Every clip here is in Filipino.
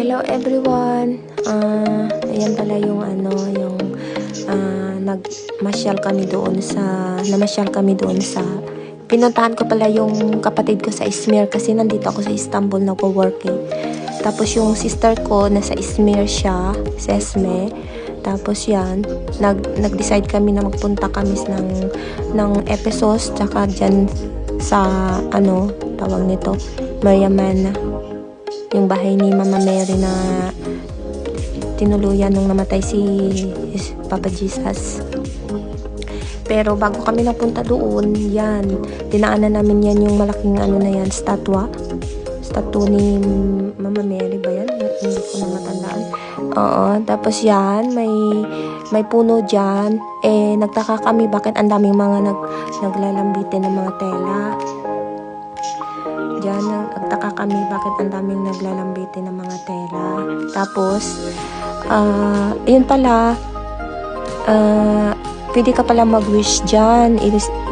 Hello everyone. Ah, ayan pala yung ano, yung ah, nagmasyal kami doon sa namasyal kami doon sa pinuntahan ko pala yung kapatid ko sa Izmir kasi nandito ako sa Istanbul nagwo-work eh. Tapos yung sister ko nasa Izmir siya, sa Esme. Tapos yan, nag, nag-decide kami na magpunta kami ng, ng Ephesus, tsaka dyan sa, ano, tawag nito, Mariamana. Yung bahay ni Mama Mary na tinuluyan nung namatay si Papa Jesus. Pero bago kami napunta doon, yan, dinaanan namin yan yung malaking ano na yan, statwa. Statue ni Mama Mary ba yan? Hindi ko na matandaan. Oo, tapos yan, may may puno dyan. Eh, nagtaka kami bakit ang daming mga nag, naglalambitin ng mga tela. Diyan, nagtaka kami bakit ang daming naglalambitin ng mga tela. Tapos, ah, yun pala, ah, pwede ka pala mag-wish dyan.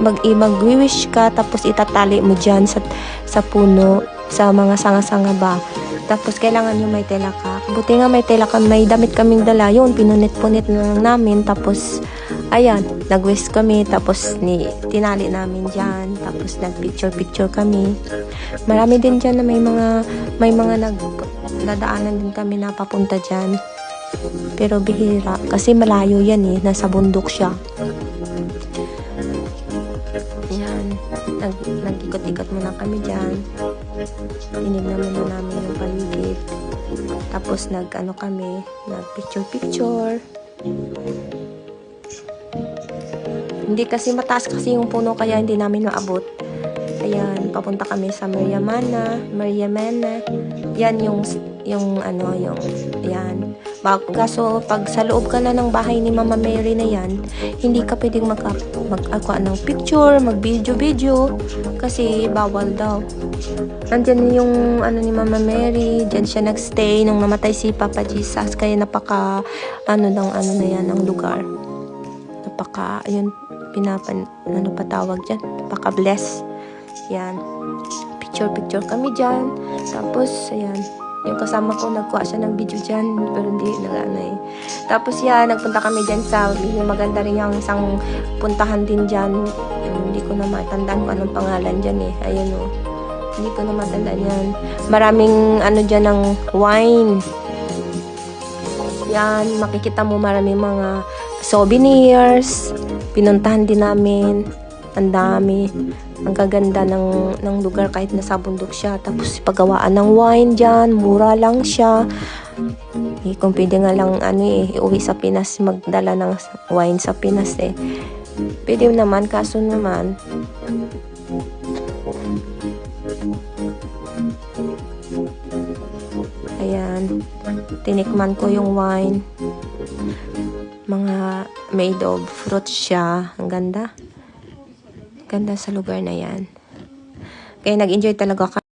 Mag-wish ka, tapos itatali mo dyan sa, sa puno, sa mga sanga-sanga ba. Tapos, kailangan yung may tela ka. Buti nga may tela ka, may damit kaming dala. Yun, pinunit-punit na lang namin. Tapos, ayan, nag-wish kami. Tapos, ni, tinali namin dyan. Tapos, nag-picture-picture kami. Marami din dyan na may mga, may mga nag, nadaanan din kami na papunta dyan. Pero bihira. Kasi malayo yan eh. Nasa bundok siya. Yan. Nag, nag-ikot-ikot muna kami dyan. Tinignan muna namin yung paligid. Tapos nag-ano kami, nag-picture-picture. Hindi kasi mataas kasi yung puno kaya hindi namin maabot. Ayan, papunta kami sa Mariamana, Mariamana. Yan yung yung ano, yung yan. Bag, kaso pag sa loob ka na ng bahay ni Mama Mary na yan, hindi ka pwedeng mag mag ako ng picture, mag video video kasi bawal daw. Nandyan yung ano ni Mama Mary, diyan siya nagstay nung namatay si Papa Jesus kaya napaka ano ng ano na yan ang lugar. Napaka ayun pinapan ano pa tawag diyan, napaka bless. Yan. Picture picture kami diyan. Tapos ayan, yung kasama ko nagkuha siya ng video dyan pero hindi nag-ano eh. Tapos yan, nagpunta kami dyan sa yung maganda rin yung isang puntahan din dyan. Yung hindi ko na matandaan kung anong pangalan dyan eh. Ayun oh. Hindi ko na matandaan yan. Maraming ano dyan ng wine. Yan, makikita mo maraming mga souvenirs. Pinuntahan din namin. Ang dami. Ang gaganda ng, ng lugar kahit nasa bundok siya. Tapos paggawaan ng wine dyan, mura lang siya. Eh, kung pwede nga lang ano eh, uwi sa Pinas, magdala ng wine sa Pinas eh. Pwede naman, kaso naman, ayan, tinikman ko yung wine. Mga made of fruit siya. Ang ganda. Ganda sa lugar na yan. Kaya nag-enjoy talaga kami.